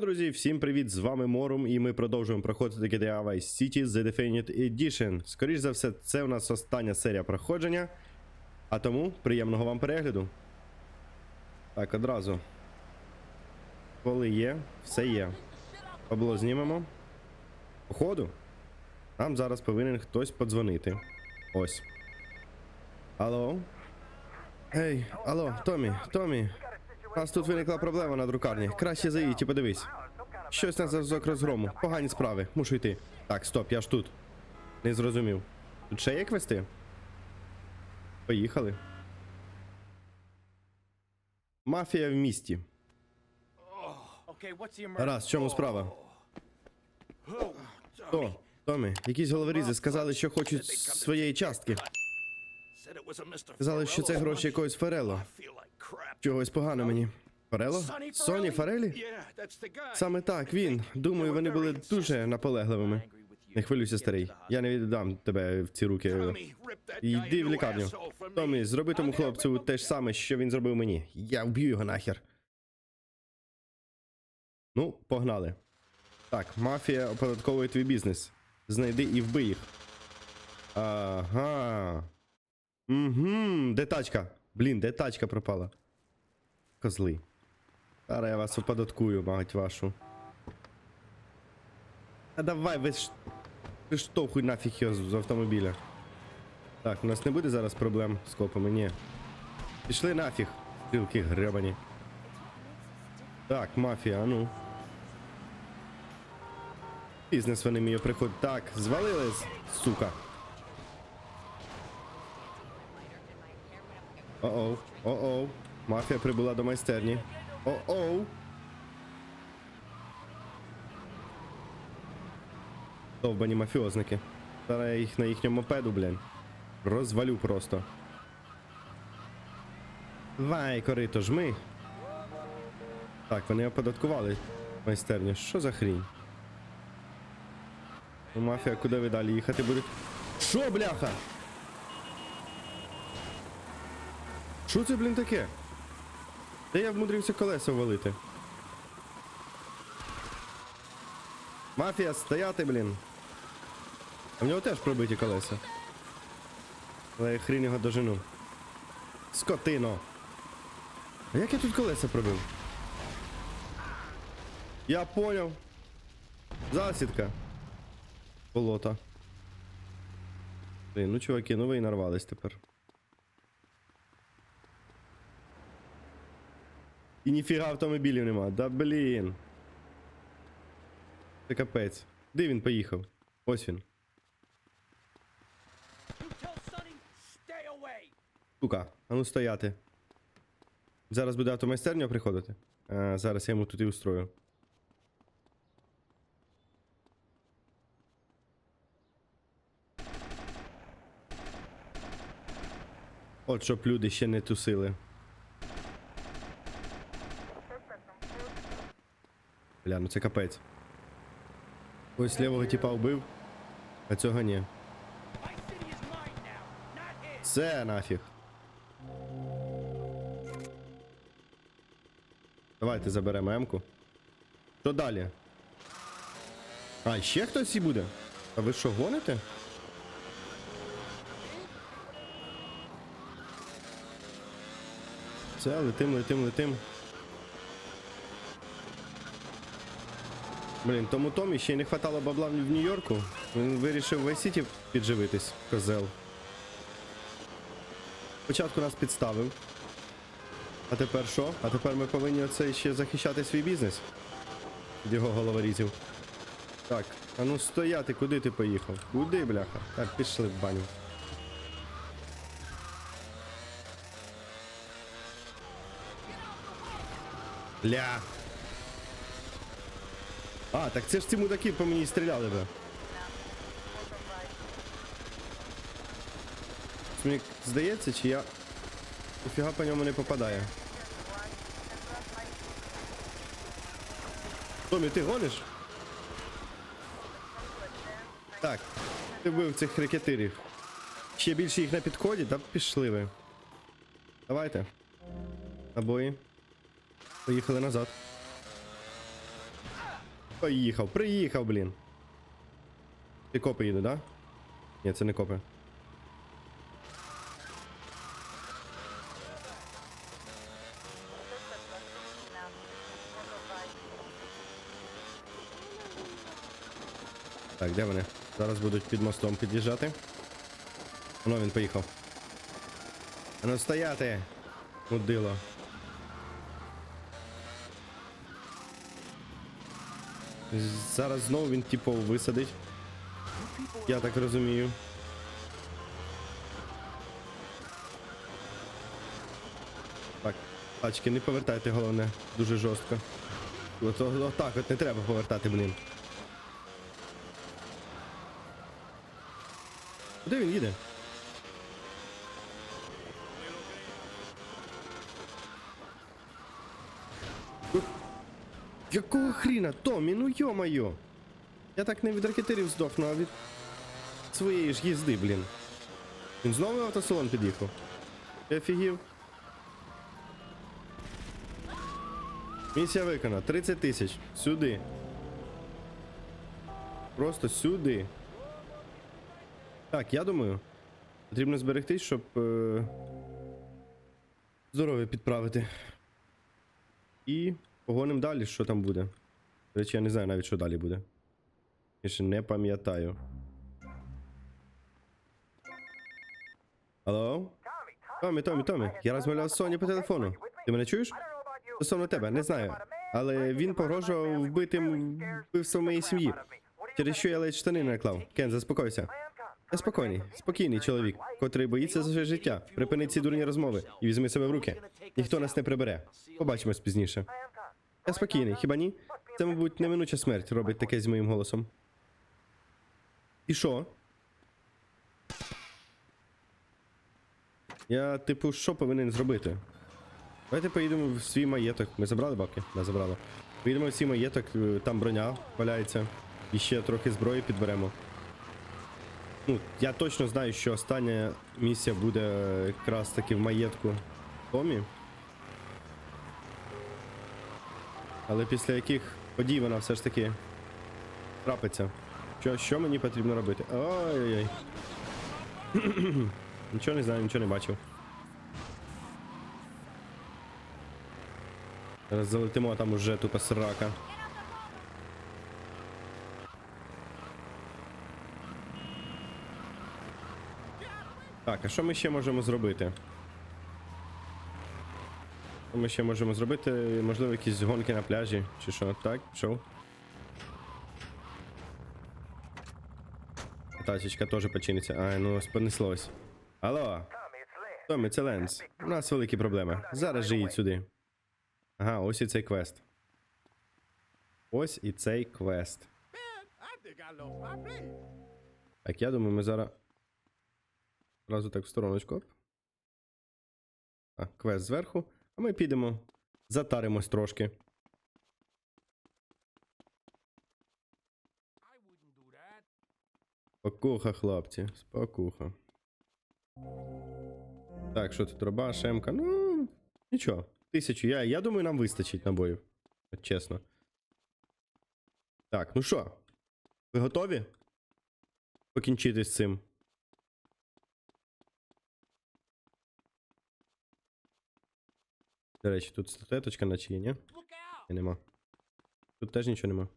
друзі, всім привіт! З вами Морум, і ми продовжуємо проходити GTA Vice City The Definite Edition. Скоріш за все, це у нас остання серія проходження. А тому приємного вам перегляду. Так, одразу. Коли є, все є. Пабло знімемо. Походу. Нам зараз повинен хтось подзвонити. Ось. Алло? Ей, алло, Томі, Томі. У нас тут виникла проблема на друкарні. Краще заїдь і подивись. Щось на зв'язок розгрому. Погані справи. Мушу йти. Так, стоп, я ж тут. Не зрозумів. Тут ще є квести? Поїхали. Мафія в місті. Раз, в чому справа? Хто? Томі, якісь головорізи сказали, що хочуть своєї частки. Сказали, що це гроші якогось Ферело. Чогось погано мені. Фарело? Соні Фарелі? Саме так, він. Думаю, вони були дуже наполегливими. Не хвилюйся, старий. Я не віддам тебе в ці руки. Йди в лікарню. Томі, зроби тому хлопцю те ж саме, що він зробив мені. Я вб'ю його нахер. Ну, погнали. Так, мафія оподатковує твій бізнес. Знайди і вбий їх. Ага. Угу, де тачка? Блін, де тачка пропала? Козли. Зараз я вас оподаткую, мать вашу. А давай, ви ж. Виштовхуй нафіг його з автомобіля. Так, у нас не буде зараз проблем з копами, ні. Пішли нафіг, стрілки гребані. Так, мафія, а ну. Бізнес вони мій приходить. Так, звалили, сука. О-оу, о-оу. Мафія прибула до майстерні. О-оу. Довбані мафіозники. Зараз я їх на їхньому мопеду, блін. Розвалю просто. Вай, корито, жми. Так, вони оподаткували майстерню. Що за хрінь? Мафія, куди ви далі їхати будете? Що, бляха? Що це, блін, таке? Де я вмудрився колеса валити? Мафія, стояти, блін. А в нього теж пробиті колеса. Але я хрін його дожену. Скотино. А як я тут колеса пробив? Я поняв. Засідка. Болота. Блін, ну чуваки, ну ви і нарвались тепер. І ніфіга автомобілів нема. Да блін. Це капець. Де він поїхав? Ось він. Сука, а ну стояти. Зараз буде автомайстерня приходити. А, зараз я йому тут і устрою. От щоб люди ще не тусили. Бля, ну це капець. Ось лівого типа вбив, а цього ні. Це нафіг. Давайте заберемо М-ку. Що далі? А, ще хтось і буде? А ви що, гоните? Все, летим, летим, летим. Блін, тому Томі ще й не хватало бабла в Нью-Йорку. Він вирішив в Вайсіті підживитись, козел. Спочатку нас підставив. А тепер що? А тепер ми повинні оце ще захищати свій бізнес. Від його головорізів. Так, а ну стояти, куди ти поїхав? Куди, бляха? Так, пішли в баню. Ля. А, так це ж ці мудаки по мені стріляли би. Мені здається, чи я. Офіга по ньому не попадає. Томі, ти гониш? Так. Ти вбив цих рекетирів. Ще більше їх на підході, та пішли ви. Давайте. Набої. Поїхали назад. Поїхав, приїхав, блін. Ти копи їде, да? Ні, це не копи. Так, де вони? Зараз будуть під мостом під'їжджати. Воно він поїхав. Ну стояти! Мудило. Зараз знову він типу висадить. Я так розумію. Так, тачки не повертайте, головне, дуже жорстко. От, от так от не треба повертати, блін. Куди він їде? Якого хріна? Томі, ну йо-моє! Я так не від ракетирів здохну, а від своєї ж їзди, блін. Він знову в автосалон під'їхав. Офігів. Місія виконана. 30 тисяч. Сюди. Просто сюди. Так, я думаю, потрібно зберегтись, щоб е... здоров'я підправити. І погоним далі, що там буде. До речі, я не знаю навіть, що далі буде. Я ще не пам'ятаю. Алло? Томі, Томі, Томі, я розмовляв з Соні по телефону. Ти мене чуєш? Стосовно тебе, не знаю. Але він погрожував вбитим вбивством моєї сім'ї. Через що я ледь штани не наклав. Кен, заспокойся. Я спокійний, спокійний чоловік, котрий боїться за своє життя. Припини ці дурні розмови і візьми себе в руки. Ніхто нас не прибере. Побачимось пізніше. Я спокійний, хіба ні? Це, мабуть, неминуча смерть робить таке з моїм голосом. І що? Я, типу, що повинен зробити? Давайте поїдемо в свій маєток. Ми забрали бабки? Не забрали. Поїдемо в свій маєток, е, там броня валяється. І ще трохи зброї підберемо. Ну, я точно знаю, що остання місія буде якраз таки в маєтку Томі. Але після яких подій вона все ж таки трапиться. Що, що мені потрібно робити? Ой-ой-ой. нічого не знаю, нічого не бачив. Зараз залетимо, там уже тупо срака. Так, а що ми ще можемо зробити? Ми ще можемо зробити? Можливо, якісь гонки на пляжі, чи що? Так, пішов. Тачечка теж починиться. А, ну ось понеслось. Алло, Томі, це Ленс. У нас великі проблеми. Зараз же їдь сюди. Ага, ось і цей квест. Ось і цей квест. Так, я думаю, ми зараз. Одразу так в стороночку. А, квест зверху. А ми підемо. Затаримось трошки. Спокуха, хлопці, спокуха. Так, що тут труба, шемка? Ну, нічого. Тисячу. Я, я думаю, нам вистачить набоїв. Чесно. Так, ну що? Ви готові? Покінчити з цим. До речі, тут статуеточка наче є, ні? Look нема. Тут теж нічого нема.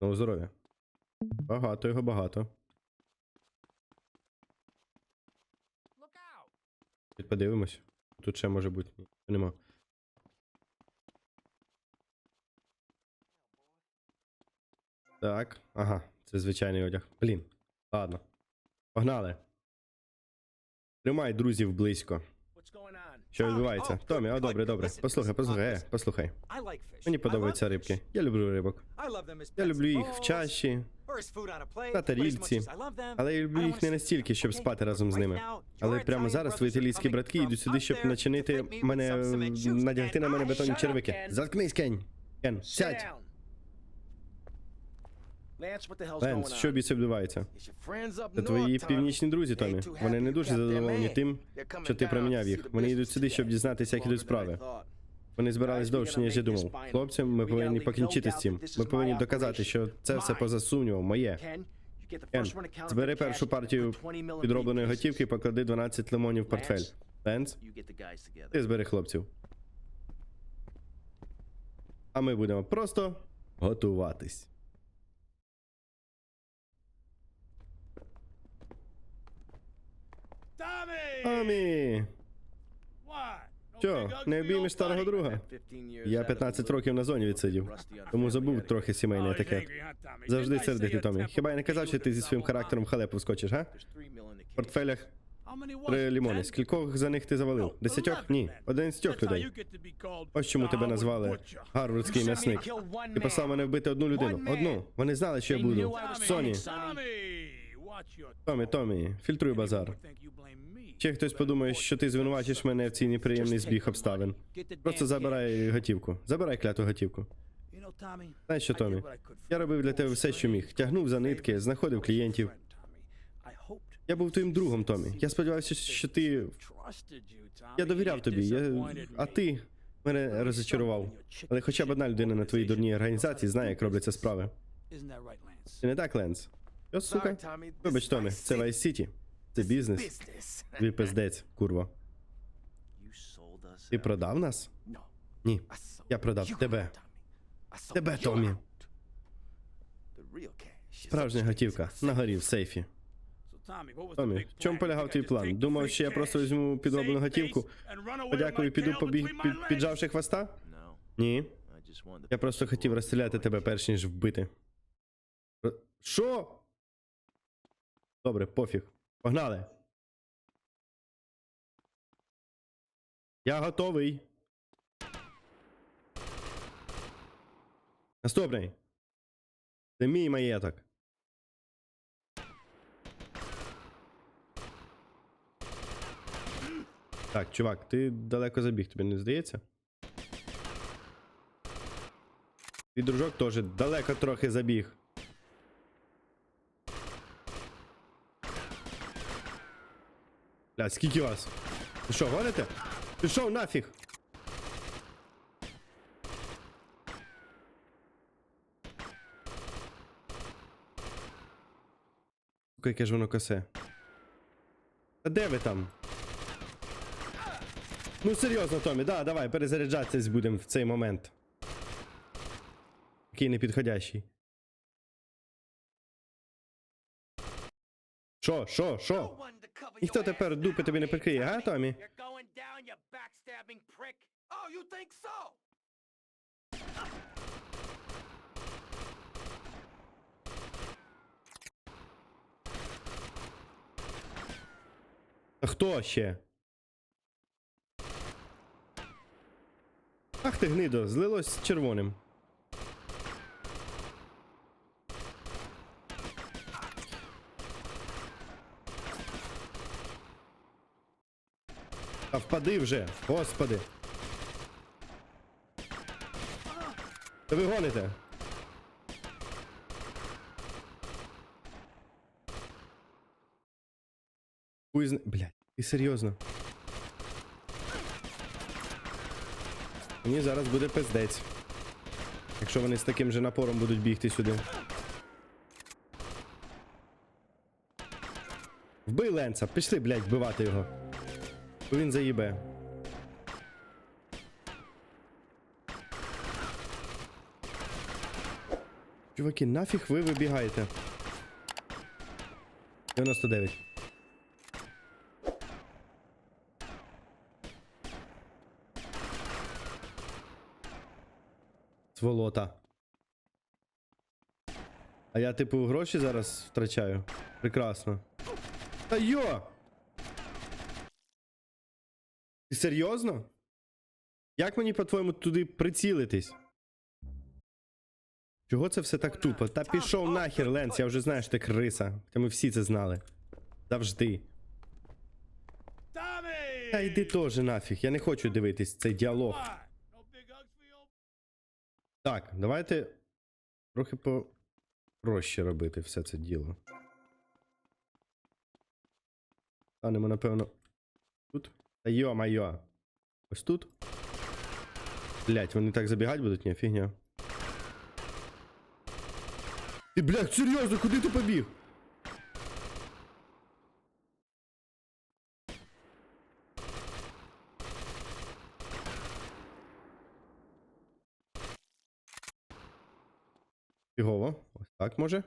Ну, здоров'я. Багато його багато. Тут подивимось. Тут ще може бути. Ні, Нема. Так. Ага, це звичайний одяг. Блін. Ладно. Погнали. Тримай друзів близько. Що відбувається? Томі, о, добре, добре. Послухай, послухай, е, послухай. Мені подобаються рибки. Я люблю рибок. Я люблю їх в чаші, на them, Але я люблю їх не настільки, щоб спати разом з ними. Але прямо зараз твої італійські братки йдуть сюди, щоб начинити мене надягти на мене бетонні червики. Заткнись, Кень! Кен, сядь! Ленс, що friends up Це твої північні друзі, Томі. Вони не дуже задоволені тим, що ти проміняв їх. Вони йдуть сюди, щоб дізнатися, як ідуть справи. Вони збирались довше, ніж я думав. Хлопцям, ми повинні покінчити з цим. Ми повинні доказати, що це все поза сумнівом, моє. Кен, збери першу партію put 20 mil in підробленої готівки і поклади 12 лимонів в портфель. Ленс, ти збери хлопців. А ми будемо просто готуватись. Амі! Що, не обіймеш старого друга? Я 15 років на зоні відсидів, тому забув трохи сімейний етикет. Завжди сердитий, Томі. Хіба я не казав, що ти зі своїм характером халепу вскочиш, га? В портфелях три лімони. Скількох за них ти завалив? Десятьох? Ні, одинадцятьох людей. Ось чому тебе назвали гарвардський м'ясник. Ти послав мене вбити одну людину. Одну. Вони знали, що я буду. Соні. Томі, Томі, фільтруй базар. Ще хтось подумає, що ти звинувачиш мене в цій неприємний збіг обставин. Просто забирай готівку. Забирай кляту готівку. Знаєш що, Томі? Я робив для тебе все, що міг. Тягнув за нитки, знаходив клієнтів. Я був твоїм другом, Томі. Я сподівався, що ти. Я довіряв тобі, я... а ти мене розчарував. Але хоча б одна людина на твоїй дурній організації знає, як робляться справи. Ти не так, Ленс? Що, сука? Вибач, Томі, це Vice City. Це бізнес. Твій пиздець, курва. Ти продав нас? Ні. Я продав тебе. Тебе, Томі. Справжня готівка на горі в сейфі. Томі, в чому полягав твій план? Думав, що я просто візьму підроблену готівку, подякую, піду побіг, під, піджавши хвоста? Ні. Я просто хотів розстріляти тебе перш ніж вбити. Що? Добре, пофіг. Погнали. Я готовий. Наступний. Це мій маєток. Так, чувак, ти далеко забіг, тобі не здається? Твій дружок теж далеко трохи забіг. Бля, скільки вас? Ви що, гоните? Пішов нафіг! Сука, яке ж воно косе. А де ви там? Ну серйозно, Томі, да, давай, перезаряджатись будемо в цей момент. Який непідходящий. Що, що, що? Ніхто тепер дупи тобі не прикриє, га, Томі? Oh, хто ще? Ах ти гнидо, злилось червоним. Впади вже, господи. Та ви гоните. Хуй. Блядь, ти серйозно? Мені зараз буде пиздець. Якщо вони з таким же напором будуть бігти сюди. Вбий Ленца, пішли, блядь, вбивати його. Бо він заїбе. Чуваки, нафіг ви вибігаєте? 99. Сволота. А я, типу, гроші зараз втрачаю. Прекрасно. Та йо! Ти серйозно? Як мені, по-твоєму, туди прицілитись? Чого це все так тупо? Та пішов нахер, Ленс, я вже знаю, що ти криса. Та ми всі це знали. Завжди. Та йди теж нафіг, я не хочу дивитись цей діалог. Так, давайте трохи по проще робити все це діло. Станемо, напевно. Та йо-майо. Ось тут. Блять, вони так забігати будуть, ні, фігня. Ти, блядь, серйозно, куди ти побіг? Фігово. Ось так може.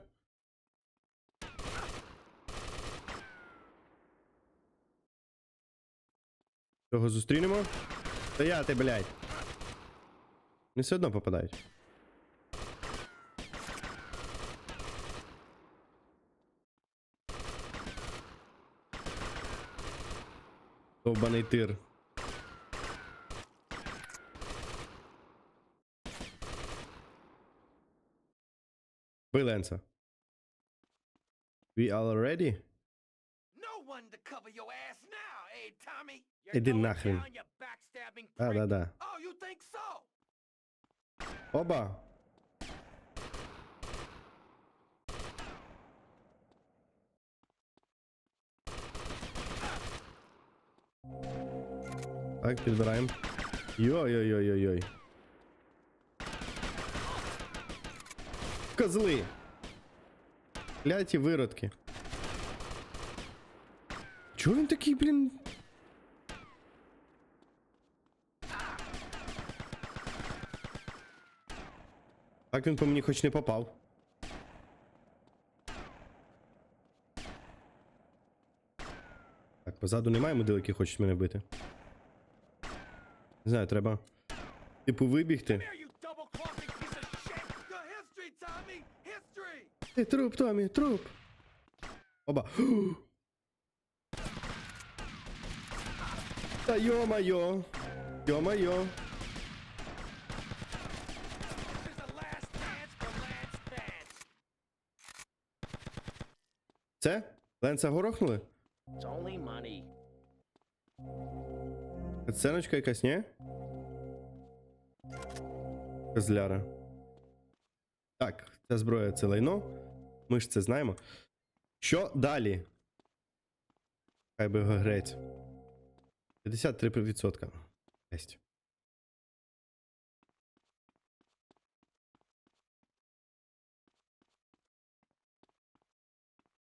Цього зустрінемо. Стояти, блядь. Не все одно попадають. Довбаний тир. Бий Ленса. We all ready? No one to cover your ass now, eh, Tommy? Іди going нахрен. down, you backstabbing Да, prick. да, да. Oh, you think so? Оба. Так, підбираємо. Йой-йой-йой-йой. Козли. Кляті виродки. Чого він такий, блін? Так він по мені хоч не попав. Так, позаду немає модел, які хочуть мене бити. Не знаю, треба. Типу вибігти. Ей, труп, Томі, труп. Оба. Та йо-майо. Йо-майо. Це? Ленса горохнули? Сценочка якась, ні? Козляра. Так, ця зброя це лайно. Ми ж це знаємо. Що далі? Хай би його грець. 53%. Єсть.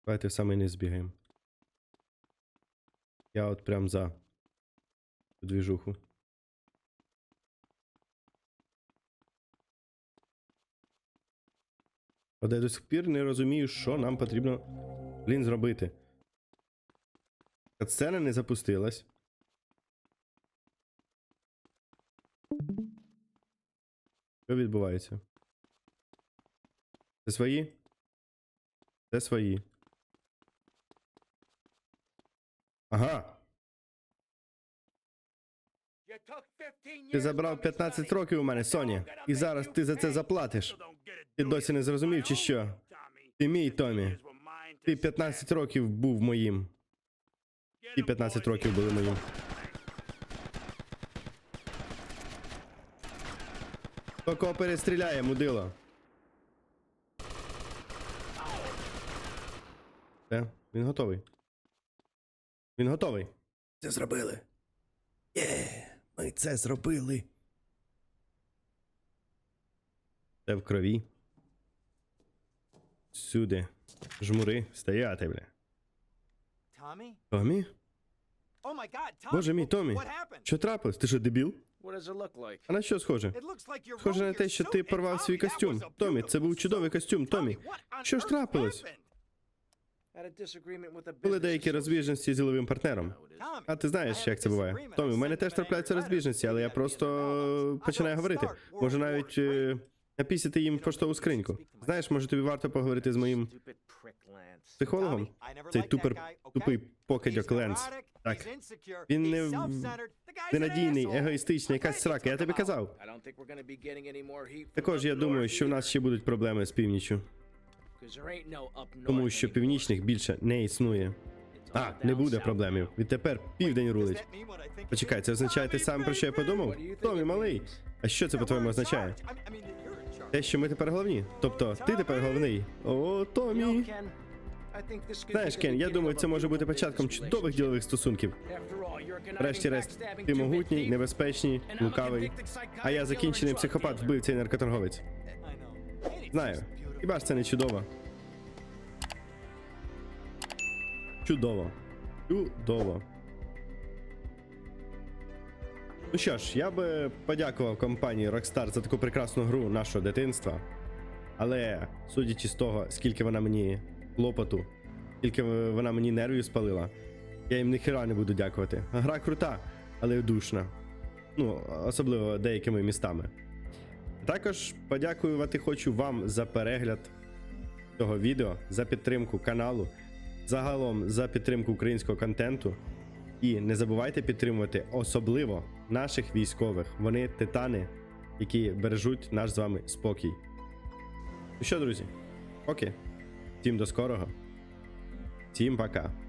Давайте в самий не збігаємо. Я от прям за двіжуху. От я до сих пір не розумію, що нам потрібно, блін, зробити. Сцена не запустилась. Що відбувається? Це свої? Це свої. Ага. You took 15 Ти забрав 15 років у мене, Соні. І зараз ти за це заплатиш. Ти досі не зрозумів, чи що? Ти мій, Томі. Ти 15 років був моїм. Ті 15 років були моїм. Хто кого перестріляє, мудило? Все, він готовий. Він готовий. Це зробили. Є, ми це зробили. Це в крові. Сюди. Жмури, стояти, бля. Томі? Tommy! Боже мій, Томі. Що трапилось? Ти що, дебіл? А на що схоже? Схоже на те, що ти порвав свій костюм. Томі, це був чудовий костюм. Томі, що ж трапилось? Були деякі розбіжності з діловим партнером. А ти знаєш, як це буває. Томі, у мене теж трапляються розбіжності, але я просто починаю говорити. Може навіть е, напісити їм в поштову скриньку. Знаєш, може тобі варто поговорити з моїм Stupid психологом? Цей тупер, тупий покидьок Ленс. Так. Він не ненадійний, егоїстичний, якась срака, я тобі казав. Також я думаю, що в нас ще будуть проблеми з північчю, тому що північних більше не існує. А, не буде проблемів. Відтепер південь рулить. Почекай, це означає те саме, про що я подумав? Томі, малий. А що це по-твоєму означає? Те, що ми тепер головні. Тобто, ти тепер головний. О, Томі. Знаєш, Кен, я думаю, це може бути початком чудових ділових стосунків. Врешті-решт, ти могутній, небезпечний, лукавий, а я закінчений психопат, вбивця і наркоторговець. Знаю, хіба ж це не чудово? Чудово. Чудово. Ну що ж, я би подякував компанії Rockstar за таку прекрасну гру нашого дитинства. Але судячи з того, скільки вона мені клопоту, скільки вона мені нервів спалила, я їм ніхера не буду дякувати. Гра крута, але душна. Ну, особливо деякими містами. Також подякувати хочу вам за перегляд цього відео, за підтримку каналу, загалом за підтримку українського контенту. І не забувайте підтримувати особливо наших військових. Вони титани, які бережуть наш з вами спокій. Ну що, друзі, окей. Всім до скорого. Всім пока.